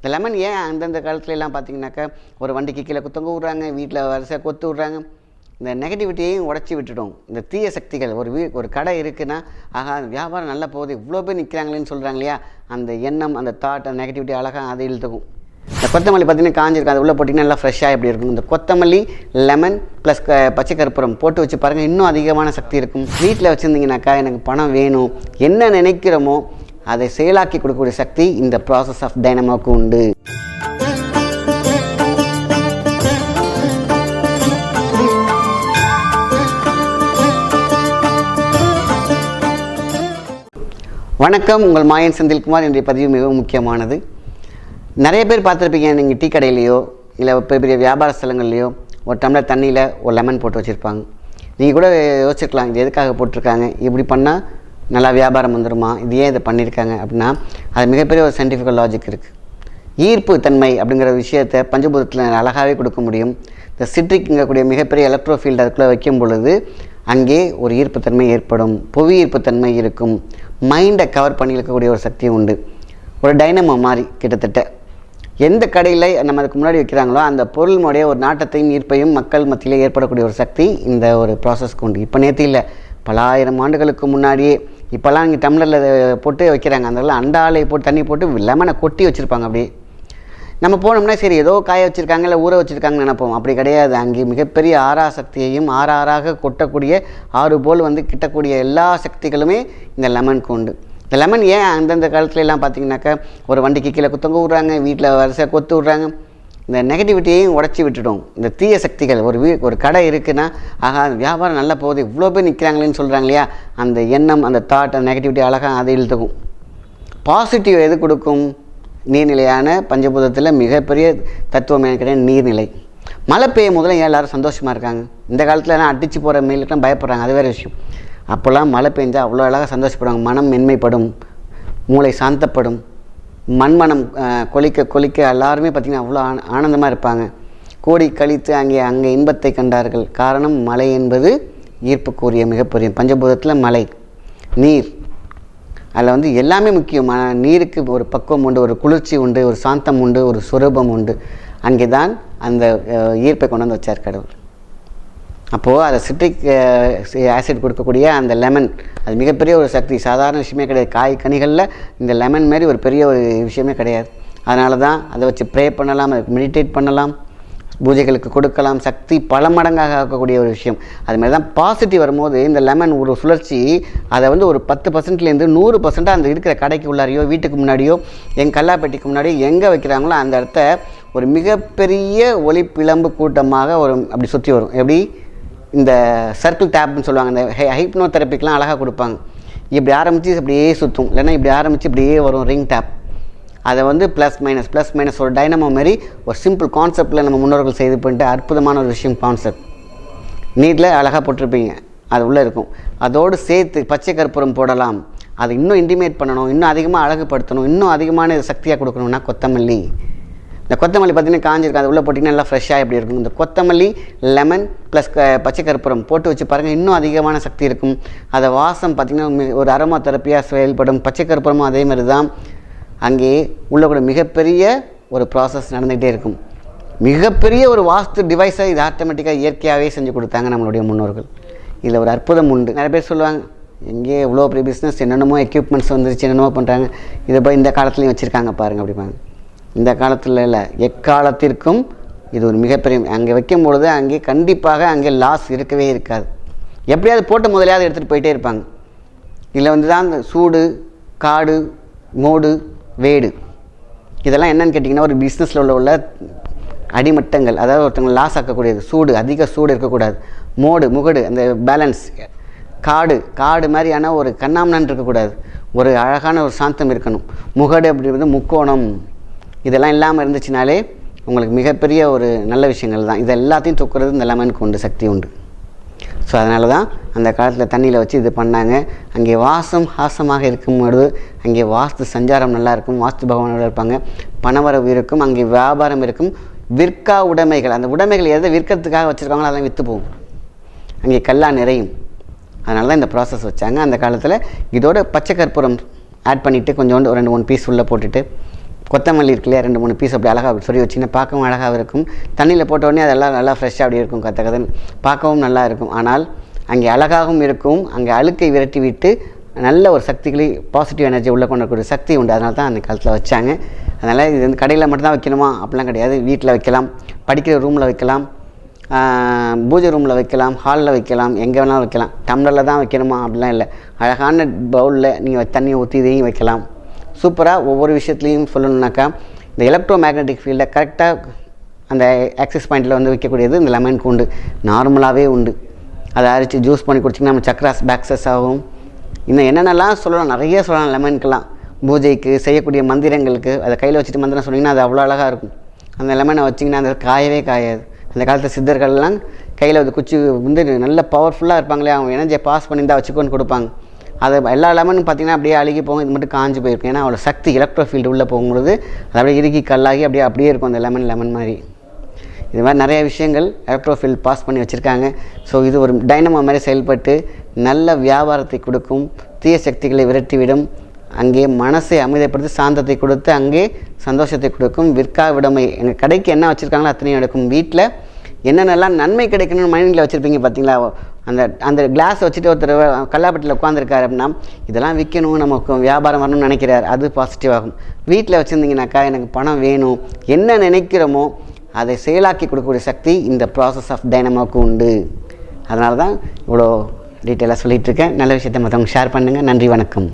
இந்த லெமன் ஏன் அந்தந்த காலத்துல எல்லாம் பார்த்தீங்கன்னாக்கா ஒரு வண்டிக்கு கீழே குத்தங்க விட்றாங்க வீட்டில் வரிசையாக கொத்து விட்றாங்க? இந்த நெகட்டிவிட்டியையும் உடச்சி விட்டுடும். இந்த தீய சக்திகள் ஒரு வீ ஒரு கடை இருக்குன்னா ஆகா அந்த வியாபாரம் நல்லா போகுது இவ்வளோ பேர் நிற்கிறாங்களேன்னு சொல்கிறாங்க இல்லையா? அந்த எண்ணம் அந்த தாட் அந்த நெகட்டிவிட்டி அழகாக அதை இழுத்துக்கும். இந்த கொத்தமல்லி பார்த்தீங்கன்னா காஞ்சிருக்கும். அது உள்ளே போட்டிங்கன்னா நல்லா ஃப்ரெஷ்ஷாக எப்படி இருக்கும்? இந்த கொத்தமல்லி லெமன் ப்ளஸ் க பச்சை கற்பூரம் போட்டு வச்சு பாருங்கள் இன்னும் அதிகமான சக்தி இருக்கும். வீட்டில் வச்சுருந்தீங்கனாக்கா எனக்கு பணம் வேணும். என்ன நினைக்கிறோமோ அதை செயலாக்கி கொடுக்கக்கூடிய சக்தி இந்த ப்ராசஸ் ஆஃப் டைனமோக்கு உண்டு. வணக்கம் உங்கள் மாயன் செந்தில்குமார். இன்றைய பதிவு மிகவும் முக்கியமானது. நிறைய பேர் பார்த்துருப்பீங்க நீங்கள் டீ கடையிலையோ இல்லை பெரிய பெரிய வியாபார ஸ்தலங்கள்லையோ ஒரு டம்ளர் தண்ணியில் ஒரு லெமன் போட்டு வச்சுருப்பாங்க. நீங்கள் கூட யோசிச்சிருக்கலாம் இது எதுக்காக போட்டிருக்காங்க இப்படி பண்ணால் நல்லா வியாபாரம் வந்துடுமா இது ஏன் இதை பண்ணியிருக்காங்க அப்படின்னா அது மிகப்பெரிய ஒரு சயின்டிஃபிக்கல் லாஜிக் இருக்குது ஈர்ப்பு தன்மை அப்படிங்கிற விஷயத்தை பஞ்சபூதத்தில் அழகாகவே கொடுக்க முடியும். இந்த சிட்ரிக்ங்கக்கூடிய மிகப்பெரிய எலக்ட்ரோஃபீல்டு அதுக்குள்ளே வைக்கும் பொழுது அங்கே ஒரு ஈர்ப்புத்தன்மை ஏற்படும். புவி ஈர்ப்புத்தன்மை இருக்கும். மைண்டை கவர் பண்ணியிருக்கக்கூடிய ஒரு சக்தி உண்டு. ஒரு டைனமோ மாதிரி கிட்டத்தட்ட. எந்த கடையில் நம்ம அதுக்கு முன்னாடி வைக்கிறாங்களோ அந்த பொருளினுடைய ஒரு நாட்டத்தையும் ஈர்ப்பையும் மக்கள் மத்தியில் ஏற்படக்கூடிய ஒரு சக்தி இந்த ஒரு ப்ராசஸ்க்கு உண்டு. இப்போ நேற்று இல்லை. பல ஆயிரம் ஆண்டுகளுக்கு முன்னாடியே இப்போல்லாம் இங்கே டம்ளரில் போட்டு வைக்கிறாங்க. அந்த அண்டாலை போட்டு தண்ணி போட்டு லெமனை கொட்டி வச்சுருப்பாங்க அப்படியே. நம்ம போனோம்னா சரி ஏதோ காய வச்சுருக்காங்க இல்லை ஊற வச்சுருக்காங்கன்னு நினைப்போம். அப்படி கிடையாது. அங்கே மிகப்பெரிய ஆறா சக்தியையும் ஆறு ஆறாக கொட்டக்கூடிய ஆறு போல் வந்து கிட்டக்கூடிய எல்லா சக்திகளுமே இந்த லெமனுக்கு உண்டு இந்த லெமன் ஏன் அந்தந்த காலத்துலலாம் பார்த்தீங்கன்னாக்கா ஒரு வண்டிக்கு கீழே குத்தங்க விட்றாங்க வீட்டில் வரிசையாக கொத்து விட்றாங்க. இந்த நெகட்டிவிட்டியையும் உடச்சி விட்டுடும். இந்த தீய சக்திகள் ஒரு வீ ஒரு கடை இருக்குன்னா ஆகா அந்த வியாபாரம் நல்லா போகுது இவ்வளோ பேர் நிற்கிறாங்களேன்னு சொல்கிறாங்க இல்லையா? அந்த எண்ணம் அந்த தாட் அந்த நெகட்டிவிட்டி அழகாக அதை இழுத்துக்கும். பாசிட்டிவ் எது கொடுக்கும்? நீர்நிலையான பஞ்சபூதத்தில் மிகப்பெரிய தத்துவம் எனக்கு நீர்நிலை. மழை பெய்யும் முதல்ல ஏன் சந்தோஷமாக இருக்காங்க? இந்த காலத்தில் எல்லாம் அடித்து போகிற மேலுக்கெல்லாம் பயப்படுறாங்க அது வேறு விஷயம். அப்போல்லாம் மழை பெஞ்சால் அவ்வளோ அழகாக சந்தோஷப்படுவாங்க மனம் மென்மைப்படும் மூளை சாந்தப்படும். மண்மனம் கொலிக்க கொலிக்க எல்லாருமே பார்த்திங்கன்னா அவ்வளோ ஆன ஆனந்தமாக இருப்பாங்க. கோடி கழித்து அங்கே அங்கே இன்பத்தை கண்டார்கள். காரணம் மலை என்பது ஈர்ப்புக்குரிய மிகப்பெரிய பஞ்சபூதத்தில் மலை நீர். அதில் வந்து எல்லாமே முக்கியம். நீருக்கு ஒரு பக்குவம் உண்டு ஒரு குளிர்ச்சி உண்டு ஒரு சாந்தம் உண்டு ஒரு சுரூபம் உண்டு. அங்கே தான் அந்த ஈர்ப்பை கொண்டு வந்து வச்சார் கடவுள். அப்போது அதை சிட்ரிக் ஆசிட் கொடுக்கக்கூடிய அந்த லெமன் அது மிகப்பெரிய ஒரு சக்தி. சாதாரண விஷயமே கிடையாது. காய் கனிகளில் இந்த லெமன் மாதிரி ஒரு பெரிய ஒரு விஷயமே கிடையாது. அதனால தான் அதை வச்சு ப்ரே பண்ணலாம் அதுக்கு மெடிடேட் பண்ணலாம் பூஜைகளுக்கு கொடுக்கலாம். சக்தி பல மடங்காக ஆக்கக்கூடிய ஒரு விஷயம். அது மாதிரி தான் பாசிட்டிவ் வரும்போது இந்த லெமன் ஒரு சுழற்சி அதை வந்து ஒரு பத்து பர்சன்ட்லேருந்து நூறு பர்சன்ட்டாக அந்த இருக்கிற கடைக்கு உள்ளாரையோ வீட்டுக்கு முன்னாடியோ எங்கள் கல்லாப்பேட்டைக்கு முன்னாடியோ எங்கே வைக்கிறாங்களோ அந்த இடத்த ஒரு மிகப்பெரிய ஒளி பிளம்பு கூட்டமாக ஒரு அப்படி சுற்றி வரும். எப்படி? இந்த சர்க்கிள் டேப்னு சொல்லுவாங்க இந்த ஹைப்னோ தெரப்பிக்கெலாம் அழகாக கொடுப்பாங்க. இப்படி ஆரம்பித்து அப்படியே சுற்றும் இல்லைன்னா இப்படி ஆரம்பித்து இப்படியே வரும் ரிங் டேப் அதை வந்து ப்ளஸ் மைனஸ் ப்ளஸ் மைனஸ் ஒரு டைனமோ மாதிரி ஒரு சிம்பிள் கான்செப்டில் நம்ம முன்னோர்கள் செய்து பண்ணிட்டு அற்புதமான ஒரு விஷயம் கான்செப்ட் நீட்டில் அழகாக போட்டிருப்பீங்க. அது உள்ளே இருக்கும். அதோடு சேர்த்து பச்சை கற்பூரம் போடலாம். அதை இன்னும் இன்டிமேட் பண்ணணும். இன்னும் அதிகமாக அழகுபடுத்தணும். இன்னும் அதிகமான சக்தியாக கொடுக்கணும்னா கொத்தமல்லி. இந்த கொத்தமல்லி பார்த்தீங்கன்னா காஞ்சிருக்கும் அது உள்ளே போட்டிங்கன்னா நல்லா ஃப்ரெஷ்ஷாக எப்படி இருக்கும். இந்த கொத்தமல்லி லெமன் ப்ளஸ் க பச்சை கற்பூரம் போட்டு வச்சு பாருங்கள் இன்னும் அதிகமான சக்தி இருக்கும். அதை வாசம் பார்த்திங்கன்னா ஒரு அரோமா தெரப்பியாக செயல்படும். பச்சை கற்பூரமும் அதே மாதிரி தான் அங்கே உள்ள கூட மிகப்பெரிய ஒரு ப்ராசஸ் நடந்துகிட்டே இருக்கும். மிகப்பெரிய ஒரு வாஸ்து டிவைஸை இது ஆட்டோமேட்டிக்காக இயற்கையாகவே செஞ்சு கொடுத்தாங்க நம்மளுடைய முன்னோர்கள். இதில் ஒரு அற்புதம் உண்டு. நிறைய பேர் சொல்லுவாங்க எங்கே இவ்வளோ பெரிய பிஸ்னஸ் என்னென்னமோ எக்யூப்மெண்ட்ஸ் வந்துருச்சு என்னென்னமோ பண்ணுறாங்க இதை போய் இந்த காலத்துலேயும் வச்சுருக்காங்க பாருங்கள் அப்படிப்பாங்க இந்த காலத்தில் இல்லை. எக்காலத்திற்கும் இது ஒரு மிகப்பெரிய அங்கே வைக்கும் பொழுது அங்கே கண்டிப்பாக அங்கே லாஸ் இருக்கவே இருக்காது. எப்படியாவது போட்ட முதலையாவது எடுத்துகிட்டு போயிட்டே இருப்பாங்க. இதில் வந்து தான் சூடு காடு மோடு வேடு. இதெல்லாம் என்னன்னு கேட்டிங்கன்னா ஒரு பிஸ்னஸில் உள்ள உள்ள அடிமட்டங்கள் அதாவது ஒருத்தவங்க லாஸ் ஆக்கக்கூடியது. சூடு அதிக சூடு இருக்கக்கூடாது. மோடு முகடு அந்த பேலன்ஸ் காடு காடு மாதிரியான ஒரு கண்ணாமணன் இருக்கக்கூடாது. ஒரு அழகான ஒரு சாந்தம் இருக்கணும். முகடு அப்படின்றது முக்கோணம். இதெல்லாம் இல்லாமல் இருந்துச்சுனாலே உங்களுக்கு மிகப்பெரிய ஒரு நல்ல விஷயங்கள் தான். இது எல்லாத்தையும் தூக்குறது இந்த லெமனுக்கு உண்டு சக்தி உண்டு. ஸோ அதனால தான் அந்த காலத்தில் தண்ணியில் வச்சு இது பண்ணாங்க. அங்கே வாசம் ஹாசமாக இருக்கும்பொழுது அங்கே வாஸ்து சஞ்சாரம் நல்லா இருக்கும். வாஸ்து பகவானோட இருப்பாங்க. பணவரவு இருக்கும். அங்கே வியாபாரம் இருக்கும். விற்கா உடைமைகள். அந்த உடைமைகள் எதை விற்கிறதுக்காக வச்சுருக்காங்களோ அதெல்லாம் விற்று போகும். அங்கே கல்லா நிறையும். அதனால தான் இந்த ப்ராசஸ் வச்சாங்க. அந்த காலத்தில் இதோட பச்சை கற்பூரம் ஆட் பண்ணிவிட்டு கொஞ்சோண்டு ஒரு ரெண்டு மூணு பீஸ் உள்ளே போட்டுட்டு கொத்தமல்லி இருக்கு இல்லையா ரெண்டு மூணு பீஸ் அப்படி அழகாக சொல்லி வச்சிங்கன்னா பார்க்கவும் அழகாக இருக்கும். தண்ணியில் போட்டோடனே அதெல்லாம் நல்லா ஃப்ரெஷ்ஷாக அப்படி இருக்கும் கத்தகதன் பார்க்கவும் நல்லா இருக்கும். ஆனால் அங்கே அழகாகவும் இருக்கும் அங்கே அழுக்கை விரட்டி விட்டு நல்ல ஒரு சக்திகளை பாசிட்டிவ் எனர்ஜி உள்ளே கொண்டக்கூடிய சக்தி உண்டு. அதனால தான் அந்த காலத்தில் வச்சாங்க. அதனால் இது வந்து கடையில் மட்டும்தான் வைக்கணுமா? அப்படிலாம் கிடையாது. வீட்டில் வைக்கலாம் படிக்கிற ரூமில் வைக்கலாம் பூஜை ரூமில் வைக்கலாம் ஹாலில் வைக்கலாம் எங்கே வேணாலும் வைக்கலாம். டம்ளரில் தான் வைக்கணுமா? அப்படிலாம் இல்லை. அழகான பவுலில் நீங்கள் தண்ணியை ஊற்றி இதையும் வைக்கலாம். சூப்பராக ஒவ்வொரு விஷயத்துலையும் சொல்லணுன்னாக்கா இந்த எலக்ட்ரோ மேக்னெட்டிக் ஃபீல்டை கரெக்டாக அந்த ஆக்சஸ் பாயிண்ட்டில் வந்து வைக்கக்கூடியது இந்த லெமனுக்கு உண்டு. நார்மலாகவே உண்டு. அதை அரைச்சி ஜூஸ் பண்ணி குடிச்சிங்கன்னா நம்ம சக்ராஸ் பேக்சஸ் ஆகும். இன்னும் என்னென்னலாம் சொல்லலாம்? நிறைய சொல்லலாம் லெமனுக்கெல்லாம் பூஜைக்கு செய்யக்கூடிய மந்திரங்களுக்கு அதை கையில் வச்சுட்டு மந்திரம் சொன்னிங்கன்னா அது அவ்வளோ அழகாக இருக்கும். அந்த லெமனை வச்சிங்கன்னா அந்த காயவே காயாது. அந்த காலத்து சித்தர்கள்லாம் கையில் வந்து குச்சி வந்து நல்ல பவர்ஃபுல்லாக இருப்பாங்களே அவங்க எனர்ஜியை பாஸ் பண்ணி தான் வச்சுக்கோன்னு கொடுப்பாங்க. அது எல்லா லெமனும் பார்த்தீங்கன்னா அப்படியே அழுகி போகும். இது மட்டும் காஞ்சு போயிருக்கும் ஏன்னா அவ்வளோ சக்தி எலக்ட்ரோ ஃபீல்டு உள்ளே போகும்பொழுது அது அப்படியே இறுக்கி கல்லாகி அப்படியே அப்படியே இருக்கும். அந்த லெமன் லெமன் மாதிரி. இது மாதிரி நிறைய விஷயங்கள் எலக்ட்ரோஃபில் பாஸ் பண்ணி வச்சுருக்காங்க. ஸோ இது ஒரு டைனமோ மாதிரி செயல்பட்டு நல்ல வியாபாரத்தை கொடுக்கும். தீய சக்திகளை விரட்டிவிடும். அங்கே மனசை அமைதிப்படுத்தி சாந்தத்தை கொடுத்து அங்கே சந்தோஷத்தை கொடுக்கும். விற்கா விடமை. எங்கள் கடைக்கு என்ன வச்சுருக்காங்களோ அத்தனையும் எடுக்கும். வீட்டில் என்னென்னலாம் நன்மை கிடைக்கணும்னு மைண்டில் வச்சுருப்பீங்க பார்த்தீங்களா அந்த அந்த கிளாஸ் வச்சுட்டு ஒருத்தர் கல்லாப்பட்டியில் உட்காந்துருக்காரு அப்படின்னா இதெல்லாம் விற்கணும் நமக்கு வியாபாரம் வரணும்னு நினைக்கிறார். அது பாசிட்டிவ் ஆகும். வீட்டில் வச்சுருந்தீங்கனாக்கா எனக்கு பணம் வேணும். என்ன நினைக்கிறோமோ அதை செயலாக்கி கொடுக்கக்கூடிய சக்தி இந்த ப்ராசஸ் ஆஃப் டைனமோக்கு உண்டு. அதனால தான் இவ்வளோ டீட்டெயிலாக சொல்லிகிட்ருக்கேன் நல்ல விஷயத்தை மற்றவங்க ஷேர் பண்ணுங்கள் நன்றி வணக்கம்.